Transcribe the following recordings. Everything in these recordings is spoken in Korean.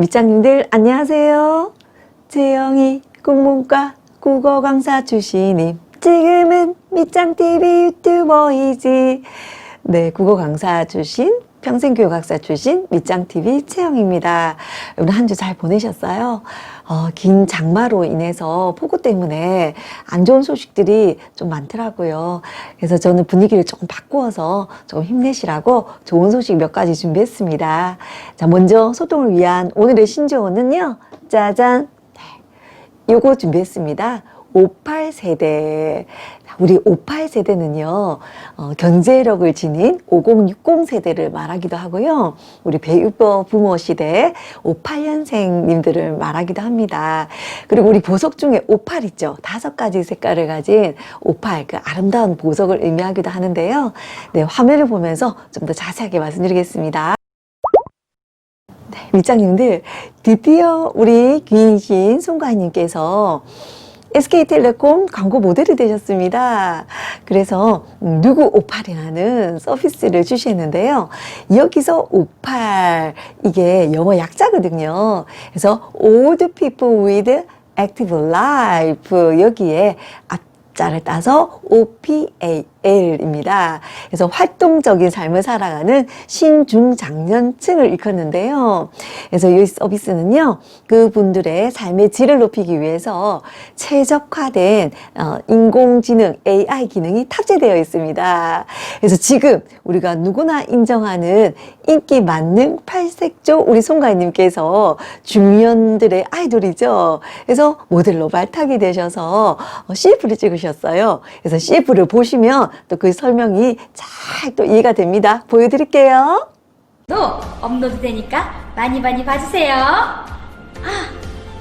밑장님들 안녕하세요. 재영이 국문과 국어 강사 출신임. 지금은 밑장TV 유튜버이지. 네, 국어 강사 출신, 평생교육학사 출신 밑장TV 채영입니다. 오늘 한 주 잘 보내셨어요? 어, 긴 장마로 인해서 폭우 때문에 안 좋은 소식들이 좀 많더라고요. 그래서 저는 분위기를 조금 바꾸어서 조금 힘내시라고 좋은 소식 몇 가지 준비했습니다. 자, 먼저 소통을 위한 오늘의 신조어는요. 짜잔. 네, 요거 준비했습니다. 58세대. 우리 58 세대는요, 어, 경제력을 지닌 5060 세대를 말하기도 하고요. 우리 배우버 부모 시대 58년생님들을 말하기도 합니다. 그리고 우리 보석 중에 58 있죠. 다섯 가지 색깔을 가진 58, 그 아름다운 보석을 의미하기도 하는데요. 네, 화면을 보면서 좀 더 자세하게 말씀드리겠습니다. 네, 밑장님들, 드디어 우리 귀인이신 송가인님께서 SK텔레콤 광고 모델이 되셨습니다. 그래서 음, 누구 58이라는 서비스를 주시는데요. 여기서 58 이게 영어 약자거든요. 그래서 Old People with Active Life 여기에 앞자를 따서 OPAL입니다. 그래서 활동적인 삶을 살아가는 신중장년층을 일컫는데요. 그래서 이 서비스는요, 그분들의 삶의 질을 높이기 위해서 최적화된 어, 인공지능 AI 기능이 탑재되어 있습니다. 그래서 지금 우리가 누구나 인정하는 인기 만능 팔색조 우리 송가인님께서 중년들의 아이돌이죠. 그래서 모델로 발탁이 되셔서 어, CF를 찍으셨어요. 그래서 CF를 보시면 또 그 설명이 잘 또 이해가 됩니다. 보여드릴게요. 또 업로드 되니까 많이 많이 봐주세요. 아,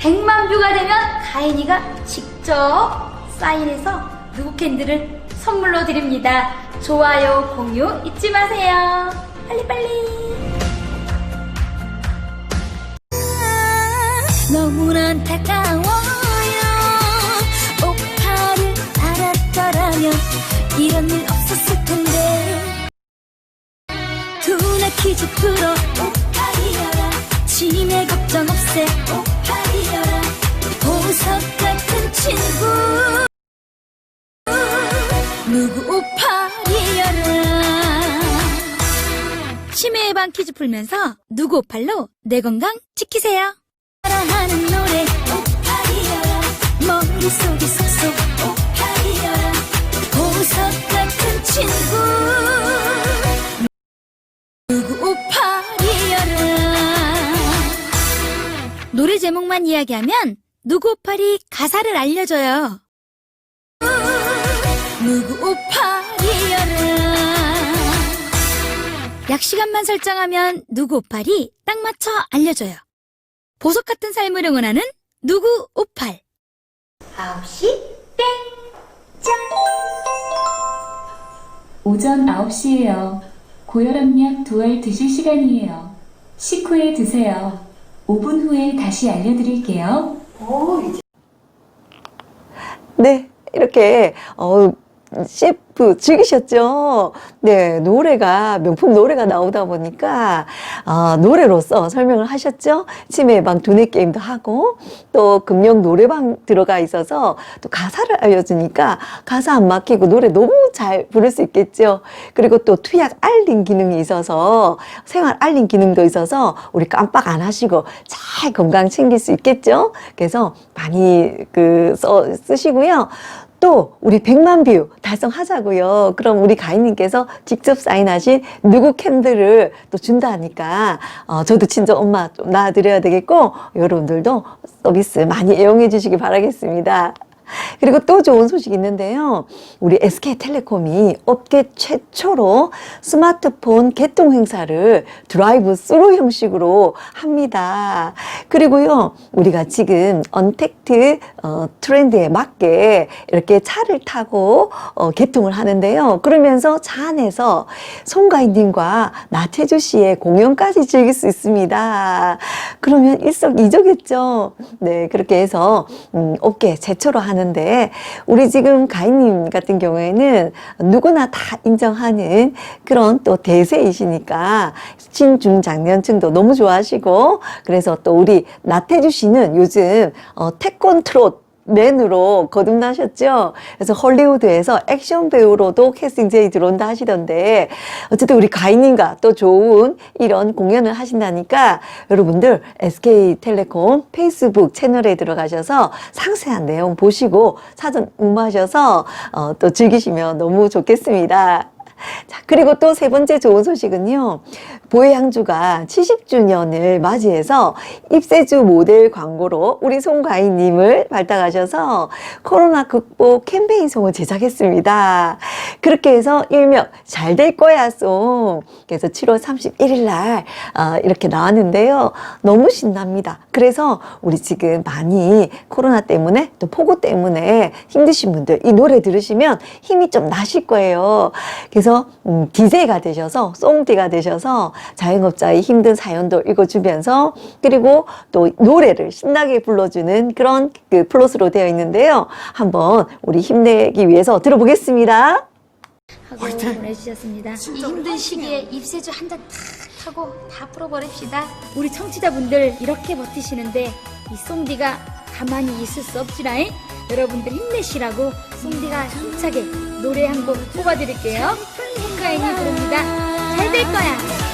100만 뷰가 되면 가인이가 직접 사인해서 누구 캔들을 선물로 드립니다. 좋아요, 공유 잊지 마세요. 빨리빨리. 너무나 안타까워 이런 일 없었을 텐데. 두뇌 퀴즈 풀어. 오빠이여라. 치매 걱정 없애. 오빠이여라. 보석 같은 친구. 누구 오빠이여라. 치매 예방 퀴즈 풀면서 누구 오팔로 내 건강 지키세요. 사랑하는 노래. 오파리여라. 머릿속에 오파리여라 보석 같은 친구. 누구 오파리여라. 노래 제목만 이야기하면 누구 오파리 가사를 알려줘요. 누구 오파리여라. 약 시간만 설정하면 누구 오팔이 딱 맞춰 알려줘요. 보석 같은 삶을 응원하는 누구 오팔. 9시 땡! 짠! 오전 9시예요. 고혈압약 두 알 드실 시간이에요. 식후에 드세요. 5분 후에 다시 알려드릴게요. 네, 이렇게 어, CF 즐기셨죠? 네, 노래가 명품 노래가 나오다 보니까 어, 노래로서 설명을 하셨죠? 치매 예방 두뇌 게임도 하고 또 금령 노래방 들어가 있어서 또 가사를 알려주니까 가사 안 막히고 노래 너무 잘 부를 수 있겠죠? 그리고 또 투약 알림 기능이 있어서 생활 알림 기능도 있어서 우리 깜빡 안 하시고 잘 건강 챙길 수 있겠죠? 그래서 많이 그 써, 쓰시고요. 또 우리 100만 뷰 달성하자고요. 그럼 우리 가인님께서 직접 사인하신 누구 캔들을 또 준다니까 어, 저도 친정 엄마 좀 낳아드려야 되겠고 여러분들도 서비스 많이 애용해 주시기 바라겠습니다. 그리고 또 좋은 소식이 있는데요. 우리 SK텔레콤이 업계 최초로 스마트폰 개통 행사를 드라이브 스루 형식으로 합니다. 그리고요, 우리가 지금 언택트 어, 트렌드에 맞게 이렇게 차를 타고 어, 개통을 하는데요. 그러면서 차 안에서 송가인님과 나태주 씨의 공연까지 즐길 수 있습니다. 그러면 일석이조겠죠. 네, 그렇게 해서 음, 업계 최초로 하는 하는데 우리 지금 가인님 같은 경우에는 누구나 다 인정하는 그런 또 대세이시니까 신중장년층도 너무 좋아하시고 그래서 또 우리 나태주 씨는 요즘 어, 태권 트롯 맨으로 거듭나셨죠. 그래서 헐리우드에서 액션 배우로도 캐스팅 제의 들어온다 하시던데 어쨌든 우리 가인님과 또 좋은 이런 공연을 하신다니까 여러분들 SK텔레콤 페이스북 채널에 들어가셔서 상세한 내용 보시고 사전 응모하셔서 어, 또 즐기시면 너무 좋겠습니다. 자, 그리고 또 세 번째 좋은 소식은요. 보혜양주가 70주년을 맞이해서 입세주 모델 광고로 우리 송가희님을 발탁하셔서 코로나 극복 캠페인송을 제작했습니다. 그렇게 해서 일명 잘 될 거야 송. 그래서 7월 31일 날 어, 이렇게 나왔는데요. 너무 신납니다. 그래서 우리 지금 많이 코로나 때문에 또 폭우 때문에 힘드신 분들 이 노래 들으시면 힘이 좀 나실 거예요. 그래서 음, DJ가 되셔서 송디가 되셔서 자영업자의 힘든 사연도 읽어주면서 그리고 또 노래를 신나게 불러주는 그런 그 플롯으로 되어 있는데요. 한번 우리 힘내기 위해서 들어보겠습니다. 하고 보내주셨습니다. 이 힘든 시기에 입세주 한 잔 탁 하고 다 풀어버립시다. 우리 청취자분들 이렇게 버티시는데 이 송디가 가만히 있을 수 없지라잉. 여러분들 힘내시라고 송디가 힘차게 노래 한 곡 뽑아드릴게요. 송가인이 부릅니다. 잘 될 거야.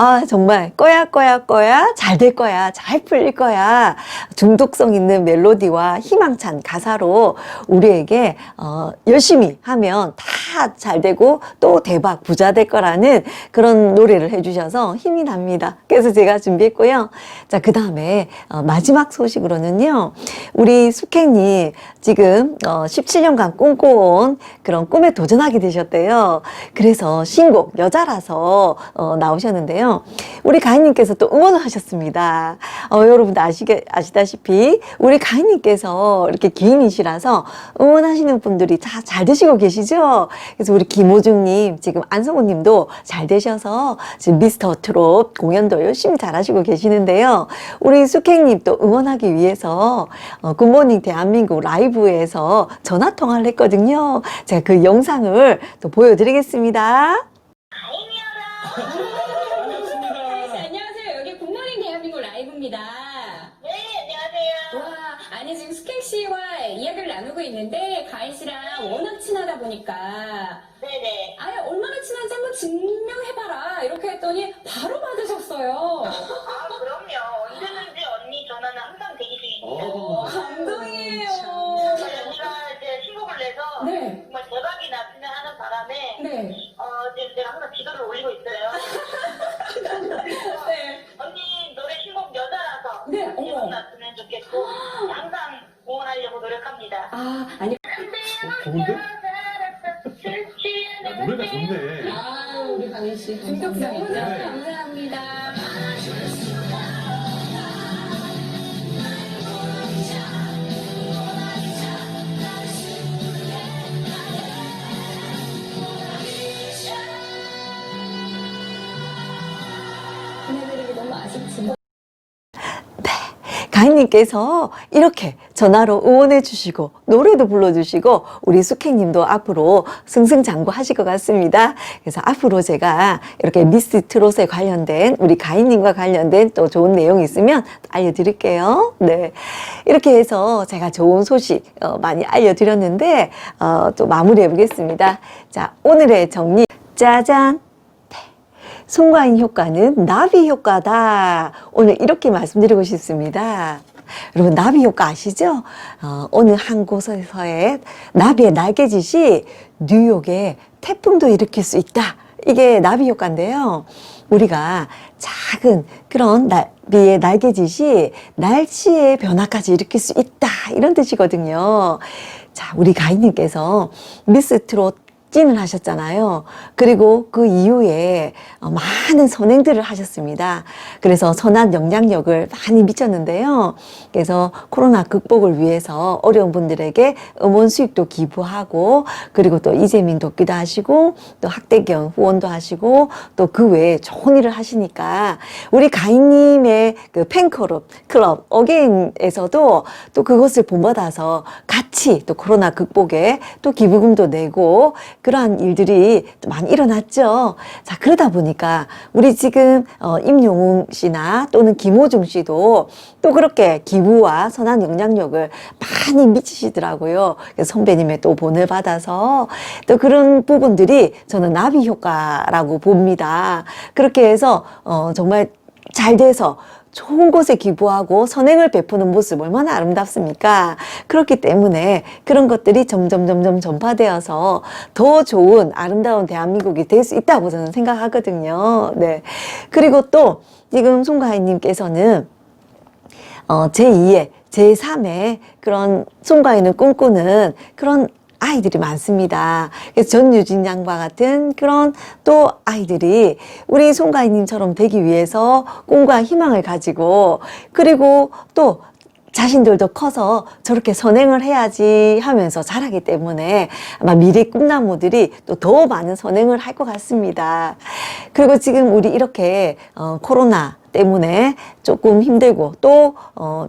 아, 정말, 거야, 거야, 거야, 잘 될 거야, 잘 풀릴 거야. 중독성 있는 멜로디와 희망찬 가사로 우리에게, 어, 열심히 하면 다 잘 되고 또 대박 부자 될 거라는 그런 노래를 해주셔서 힘이 납니다. 그래서 제가 준비했고요. 자, 그 다음에, 어, 마지막 소식으로는요. 우리 숙행님 지금, 어, 17년간 꿈꿔온 그런 꿈에 도전하게 되셨대요. 그래서 신곡, 여자라서, 어, 나오셨는데요. 우리 가인님께서 또 응원을 하셨습니다. 어, 여러분들 아시게, 아시다시피 우리 가인님께서 이렇게 기인이시라서 응원하시는 분들이 다 잘 되시고 계시죠? 그래서 우리 김호중님, 지금 안성우님도 잘 되셔서 지금 미스터 트롯 공연도 열심히 잘 하시고 계시는데요. 우리 숙행님 또 응원하기 위해서 어, 굿모닝 대한민국 라이브에서 전화 통화를 했거든요. 제가 그 영상을 또 보여드리겠습니다. 안녕하세요. 여기 굿모닝 라이브입니다. 네, 안녕하세요. 와, 아니 지금 숙행 씨와 이야기를 나누고 있는데 가인 씨랑 워낙 친하다 보니까 네네. 아예 얼마나 친한지 한번 증명해봐라 이렇게 했더니 바로 받으셨어요. 아, 그럼요. 언제든지 언니 전화는 항상 대기 중입니다. 어, 감동이에요. 정말 언니가 이제 신곡을 내서 네, 정말 대박이 났으면 하는 바람에 네, 어, 지금 제가 항상 기도를 올리고 있어요. 가인님께서 이렇게 전화로 응원해 주시고 노래도 불러주시고 우리 숙행님도 앞으로 승승장구 하실 것 같습니다. 그래서 앞으로 제가 이렇게 미스 트롯에 관련된 우리 가인님과 관련된 또 좋은 내용이 있으면 알려드릴게요. 네. 이렇게 해서 제가 좋은 소식 어, 많이 알려드렸는데 어, 또 마무리해 보겠습니다. 자, 오늘의 정리. 짜잔! 송가인 효과는 나비 효과다. 오늘 이렇게 말씀드리고 싶습니다. 여러분, 나비 효과 아시죠? 어, 어느 한 곳에서의 나비의 날개짓이 뉴욕에 태풍도 일으킬 수 있다. 이게 나비 효과인데요. 우리가 작은 그런 나비의 날개짓이 날씨의 변화까지 일으킬 수 있다. 이런 뜻이거든요. 자, 우리 가인님께서 미스 트롯 찐을 하셨잖아요. 그리고 그 이후에 어, 많은 선행들을 하셨습니다. 그래서 선한 영향력을 많이 미쳤는데요. 그래서 코로나 극복을 위해서 어려운 분들에게 음원 수익도 기부하고 그리고 또 이재민 돕기도 하시고 또 학대경 후원도 하시고 또 그 외에 좋은 일을 하시니까 우리 가인님의 그 팬클럽 클럽 어게인에서도 또 그것을 본받아서 같이 또 코로나 극복에 또 기부금도 내고 그러한 일들이 또 많이 일어났죠. 자 그러다 보니까 우리 지금 어, 임용웅 씨나 또는 김호중 씨도 또 그렇게 기부와 선한 영향력을 많이 미치시더라고요. 그래서 선배님의 또 본을 받아서 또 그런 부분들이 저는 나비 효과라고 봅니다. 그렇게 해서 어, 정말 잘 돼서 좋은 곳에 기부하고 선행을 베푸는 모습 얼마나 아름답습니까? 그렇기 때문에 그런 것들이 점점 점점 전파되어서 더 좋은 아름다운 대한민국이 될 수 있다고 저는 생각하거든요. 네. 그리고 또 지금 송가희님께서는 어, 제2의, 제3의 그런 송가인을 꿈꾸는 그런 아이들이 많습니다. 그래서 전유진 양과 같은 그런 또 아이들이 우리 송가인님처럼 되기 위해서 꿈과 희망을 가지고 그리고 또 자신들도 커서 저렇게 선행을 해야지 하면서 자라기 때문에 아마 미래 꿈나무들이 또 더 많은 선행을 할 것 같습니다. 그리고 지금 우리 이렇게 어, 코로나 때문에 조금 힘들고 또 어,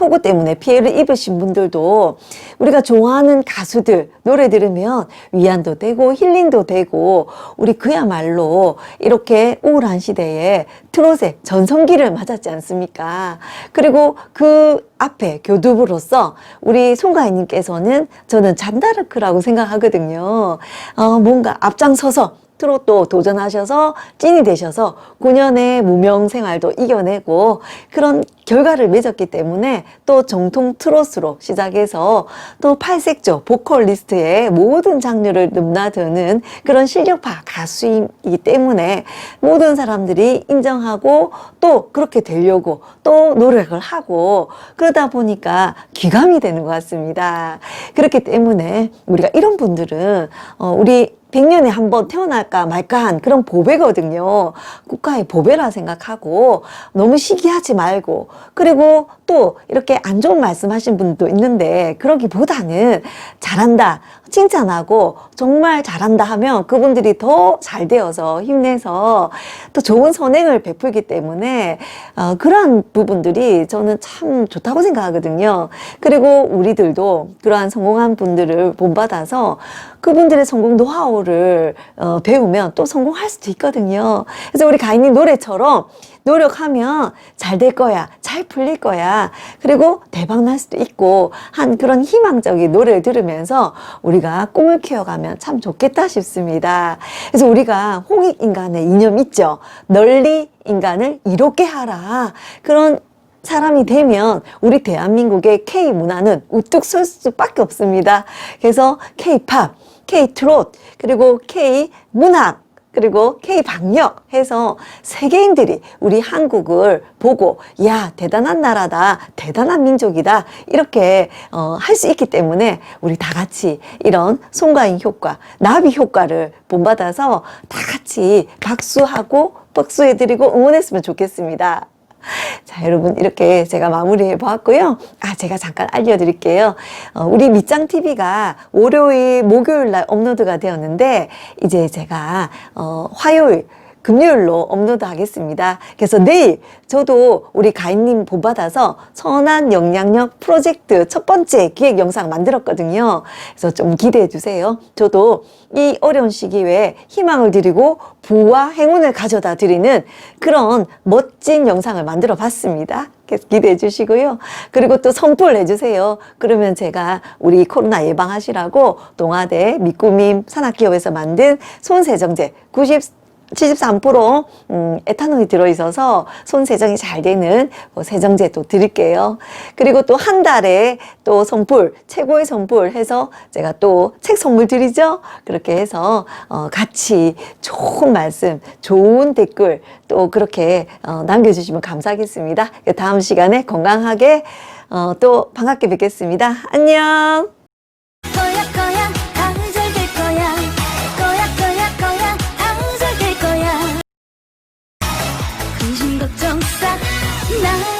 폭우 때문에 피해를 입으신 분들도 우리가 좋아하는 가수들 노래 들으면 위안도 되고 힐링도 되고 우리 그야말로 이렇게 우울한 시대에 트롯의 전성기를 맞았지 않습니까? 그리고 그 앞에 교두부로서 우리 송가인님께서는 저는 잔다르크라고 생각하거든요. 어, 뭔가 앞장서서 트롯도 도전하셔서 찐이 되셔서 9년의 무명 생활도 이겨내고 그런 결과를 맺었기 때문에 또 정통 트롯으로 시작해서 또 팔색조 보컬리스트의 모든 장르를 넘나드는 그런 실력파 가수이기 때문에 모든 사람들이 인정하고 또 그렇게 되려고 또 노력을 하고 그러다 보니까 귀감이 되는 것 같습니다. 그렇기 때문에 우리가 이런 분들은 어, 우리 100년에 한 번 태어날까 말까 한 그런 보배거든요. 국가의 보배라 생각하고 너무 시기하지 말고 그리고 또 이렇게 안 좋은 말씀 하신 분도 있는데 그러기보다는 잘한다 칭찬하고 정말 잘한다 하면 그분들이 더 잘 되어서 힘내서 또 좋은 선행을 베풀기 때문에 어, 그러한 부분들이 저는 참 좋다고 생각하거든요. 그리고 우리들도 그러한 성공한 분들을 본받아서 그분들의 성공 노하우를 어, 배우면 또 성공할 수도 있거든요. 그래서 우리 가인님 노래처럼 노력하면 잘 될 거야. 잘 풀릴 거야. 그리고 대박 날 수도 있고 한 그런 희망적인 노래를 들으면서 우리가 꿈을 키워가면 참 좋겠다 싶습니다. 그래서 우리가 홍익 인간의 이념 있죠. 널리 인간을 이롭게 하라. 그런 사람이 되면 우리 대한민국의 K 문화는 우뚝 설 수밖에 없습니다. 그래서 K-팝, K-트롯, 그리고 K-문학, 그리고 K-방역 해서 세계인들이 우리 한국을 보고 야 대단한 나라다 대단한 민족이다 이렇게 어, 할 수 있기 때문에 우리 다 같이 이런 송가인 효과 나비 효과를 본받아서 다 같이 박수하고 박수해드리고 응원했으면 좋겠습니다. 자, 여러분, 이렇게 제가 마무리해 보았고요. 아, 제가 잠깐 알려드릴게요. 어, 우리 밑장TV가 월요일, 목요일 날 업로드가 되었는데, 이제 제가, 어, 화요일, 금요일로 업로드 하겠습니다. 그래서 내일 저도 우리 가인님 본받아서 선한 영향력 프로젝트 첫 번째 기획 영상 만들었거든요. 그래서 좀 기대해 주세요. 저도 이 어려운 시기에 희망을 드리고 부와 행운을 가져다 드리는 그런 멋진 영상을 만들어 봤습니다. 기대해 주시고요. 그리고 또 선풀 해주세요. 그러면 제가 우리 코로나 예방하시라고 동아대 미꾸밈 산학기업에서 만든 손세정제 90 73% 음, 에탄올이 들어있어서 손 세정이 잘 되는 뭐 세정제 또 드릴게요. 그리고 또 한 달에 또 선풀, 최고의 선풀 해서 제가 또 책 선물 드리죠. 그렇게 해서 어, 같이 좋은 말씀, 좋은 댓글 또 그렇게 어, 남겨주시면 감사하겠습니다. 다음 시간에 건강하게 어, 또 반갑게 뵙겠습니다. 안녕! 거야